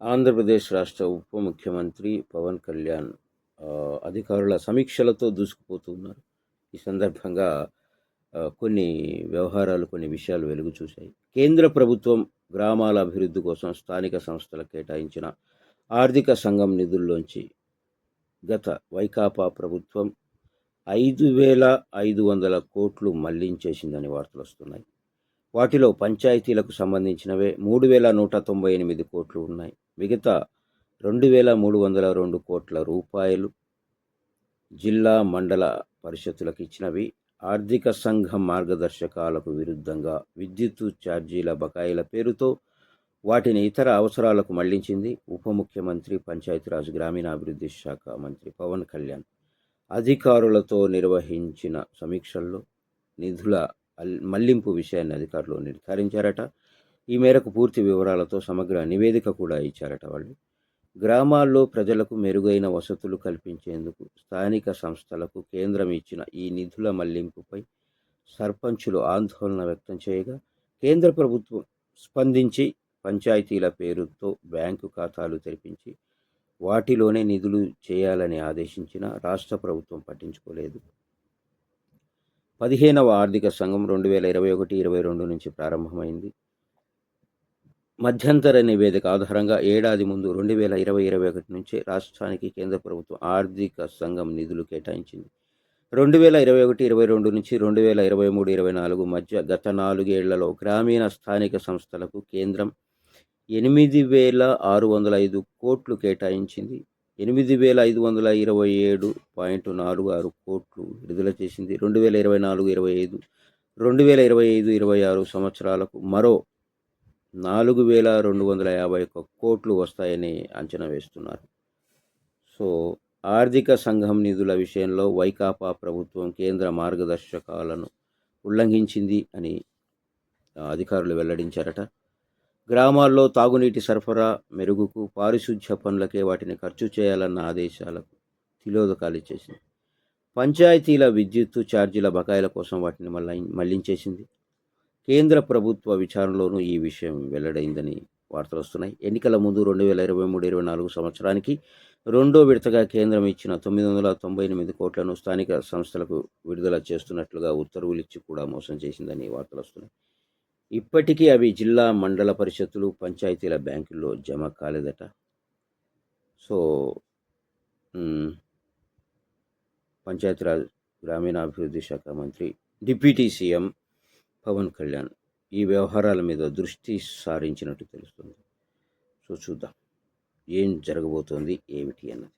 ఆంధ్రప్రదేశ్ రాష్ట్ర ఉప ముఖ్యమంత్రి పవన్ కళ్యాణ్ అధికారుల సమీక్షలతో దూసుకుపోతున్నారు ఈ సందర్భంగా కొన్ని వ్యవహారాలు కొన్ని విషయాలు వెలుగు చూశాయి. కేంద్ర ప్రభుత్వం గ్రామాల అభివృద్ధి కోసం స్థానిక సంస్థలకు కేటాయించిన ఆర్థిక సంఘం నిధుల్లోంచి గత వైకాపా ప్రభుత్వం ఐదు వేల ఐదు వందల కోట్లు మళ్ళించేసిందని వార్తలు వస్తున్నాయి. వాటిలో పంచాయతీలకు సంబంధించినవే మూడు వేల నూట తొంభై ఎనిమిది కోట్లు ఉన్నాయి. మిగతా రెండు వేల మూడు వందల రెండు కోట్ల రూపాయలు జిల్లా మండల పరిషత్తులకు ఇచ్చినవి. ఆర్థిక సంఘం మార్గదర్శకాలకు విరుద్ధంగా విద్యుత్ ఛార్జీల బకాయిల పేరుతో వాటిని ఇతర అవసరాలకు మళ్ళించింది ఉప ముఖ్యమంత్రి పంచాయతీరాజ్ గ్రామీణాభివృద్ధి శాఖ మంత్రి పవన్ కళ్యాణ్. అధికారులతో నిర్వహించిన సమీక్షల్లో నిధుల మళ్ళింపు విషయాన్ని అధికారులు నిర్ధారించారట. ఈ మేరకు పూర్తి వివరాలతో సమగ్ర నివేదిక కూడా ఇచ్చారట వాళ్ళు. గ్రామాల్లో ప్రజలకు మెరుగైన వసతులు కల్పించేందుకు స్థానిక సంస్థలకు కేంద్రం ఇచ్చిన ఈ నిధుల మళ్ళింపుపై సర్పంచులు ఆందోళన వ్యక్తం చేయగా కేంద్ర ప్రభుత్వం స్పందించి పంచాయతీల పేరుతో బ్యాంకు ఖాతాలు తెరిపించి వాటిలోనే నిధులు చేయాలని ఆదేశించిన రాష్ట్ర ప్రభుత్వం పట్టించుకోలేదు. పదిహేనవ ఆర్థిక సంఘం రెండు వేల ఇరవై ఒకటి ఇరవై రెండు నుంచి ప్రారంభమైంది. మధ్యంతర నివేదిక ఆధారంగా ఏడాది ముందు రెండు వేల ఇరవై ఇరవై ఒకటి నుంచే రాష్ట్రానికి కేంద్ర ప్రభుత్వం ఆర్థిక సంఘం నిధులు కేటాయించింది. రెండు వేల ఇరవై ఒకటి ఇరవై రెండు నుంచి రెండు వేల ఇరవై మూడు ఇరవై నాలుగు మధ్య గత నాలుగేళ్ళలో గ్రామీణ స్థానిక సంస్థలకు కేంద్రం ఎనిమిది వేల ఆరు వందల ఐదు కోట్లు కేటాయించింది. ఎనిమిది వేల ఐదు వందల ఇరవై ఏడు పాయింట్ నాలుగు ఆరు కోట్లు విడుదల చేసింది. రెండు వేల ఇరవై నాలుగు ఇరవై ఐదు రెండు వేల ఇరవై ఐదు ఇరవై ఆరు సంవత్సరాలకు మరో నాలుగు వేల రెండు వందల యాభై ఒక్క కోట్లు వస్తాయని అంచనా వేస్తున్నారు. సో ఆర్థిక సంఘం నిధుల విషయంలో వైకాపా ప్రభుత్వం కేంద్ర మార్గదర్శకాలను ఉల్లంఘించింది అని అధికారులు వెల్లడించారట. గ్రామాల్లో తాగునీటి సరఫరా మెరుగుకు పారిశుధ్య పనులకే వాటిని ఖర్చు చేయాలన్న ఆదేశాలకు తిలోదకాలు ఇచ్చేసింది. పంచాయతీల విద్యుత్తు ఛార్జీల బకాయిల కోసం వాటిని మళ్ళీ మళ్ళించేసింది. కేంద్ర ప్రభుత్వ విచారణలోనూ ఈ విషయం వెల్లడైందని వార్తలు వస్తున్నాయి. ఎన్నికల ముందు రెండు వేల ఇరవై మూడు ఇరవై నాలుగు సంవత్సరానికి రెండో విడతగా కేంద్రం ఇచ్చిన తొమ్మిది వందల తొంభై ఎనిమిది కోట్లను స్థానిక సంస్థలకు విడుదల చేస్తున్నట్లుగా ఉత్తర్వులు ఇచ్చి కూడా మోసం చేసిందని వార్తలు వస్తున్నాయి. ఇప్పటికీ అవి జిల్లా మండల పరిషత్తులు పంచాయతీల బ్యాంకుల్లో జమ కాలేదట. సో పంచాయతీరాజ్ గ్రామీణాభివృద్ధి శాఖ మంత్రి డిప్యూటీ సీఎం పవన్ కళ్యాణ్ ఈ వ్యవహారాల మీద దృష్టి సారించినట్టు తెలుస్తుంది. సో చూద్దాం. ఏం జరగబోతోంది ఏమిటి అన్నది.